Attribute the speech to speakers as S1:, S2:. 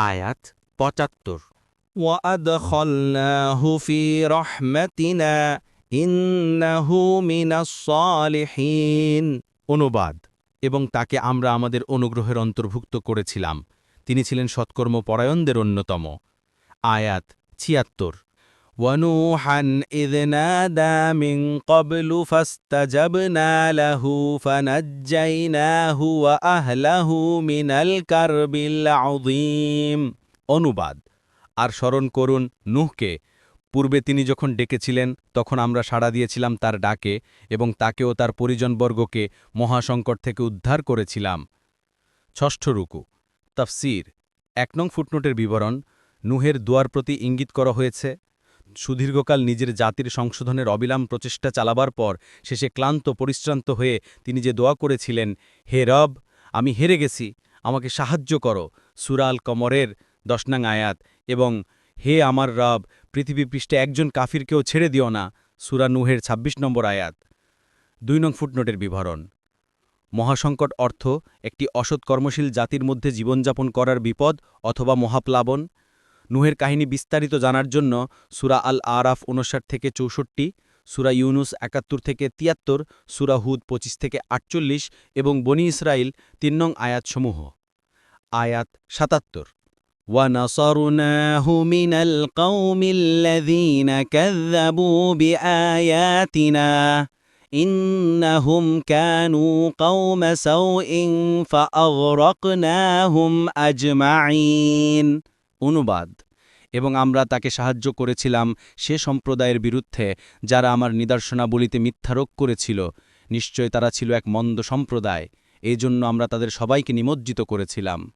S1: আয়াত পঁচাত্তর
S2: وأدخلناه في رحمتنا إنه من الصالحين
S1: অনুবাদ এবং তাকে আমরা আমাদের অনুগ্রহের অন্তর্ভুক্ত করেছিলাম তিনি ছিলেন সৎকর্ম পরায়ণদের অন্যতম আয়াত ছিয়াত্তর
S2: ونوحا إذ نادى من قبل فاستجبنا له فنجيناه وأهله من الكرب العظيم
S1: অনুবাদ আর স্মরণ করুন নুহকে পূর্বে তিনি যখন ডেকেছিলেন তখন আমরা সাড়া দিয়েছিলাম তার ডাকে এবং তাকেও তার পরিজনবর্গকে মহাসংকট থেকে উদ্ধার করেছিলাম ষষ্ঠ রুকু তাফসির এক নং ফুটনোটের বিবরণ নুহের দুয়ার প্রতি ইঙ্গিত করা হয়েছে সুদীর্ঘকাল নিজের জাতির সংশোধনের অবিলাম প্রচেষ্টা চালাবার পর শেষে ক্লান্ত, পরিশ্রান্ত হয়ে তিনি যে দোয়া করেছিলেন, হে রব, আমি হেরে গেছি, আমাকে সাহায্য করো। সুরাল কমরের দশনাং আয়াত এবং, হে আমার রব, পৃথিবী পৃষ্ঠে একজন কাফিরকেও ছেড়ে দিও না। সুরা নুহের ২৬ নম্বর আয়াত। দুই নং ফুটনোটের বিবরণ। মহাসংকট অর্থ একটি অসৎ কর্মশীল জাতির মধ্যে জীবনযাপন করার বিপদ অথবা মহাপ্লাবন। নুহের কাহিনী বিস্তারিত জানার জন্য সুরা আল আরাফ উনষাট থেকে চৌষট্টি সুরা ইউনুস একাত্তর থেকে তিয়াত্তর সুরা হুদ পঁচিশ থেকে আটচল্লিশ এবং বনি ইসরাইল তিন নং আয়াতসমূহ আয়াত সাতাত্তর
S2: ونصرناه من القوم الذين كذبوا بآياتنا إنهم كانوا قوم سوء فأغرقناهم أجمعين
S1: অনুবাদ, এবং আমরা তাকে সাহায্য করেছিলাম সে সম্প্রদায়ের বিরুদ্ধে, যারা আমার নিদর্শনাবলিতে মিথ্যারোপ করেছিল। নিশ্চয় তারা ছিল এক মন্দ সম্প্রদায় এই জন্য আমরা তাদের সবাইকে নিমজ্জিত করেছিলাম।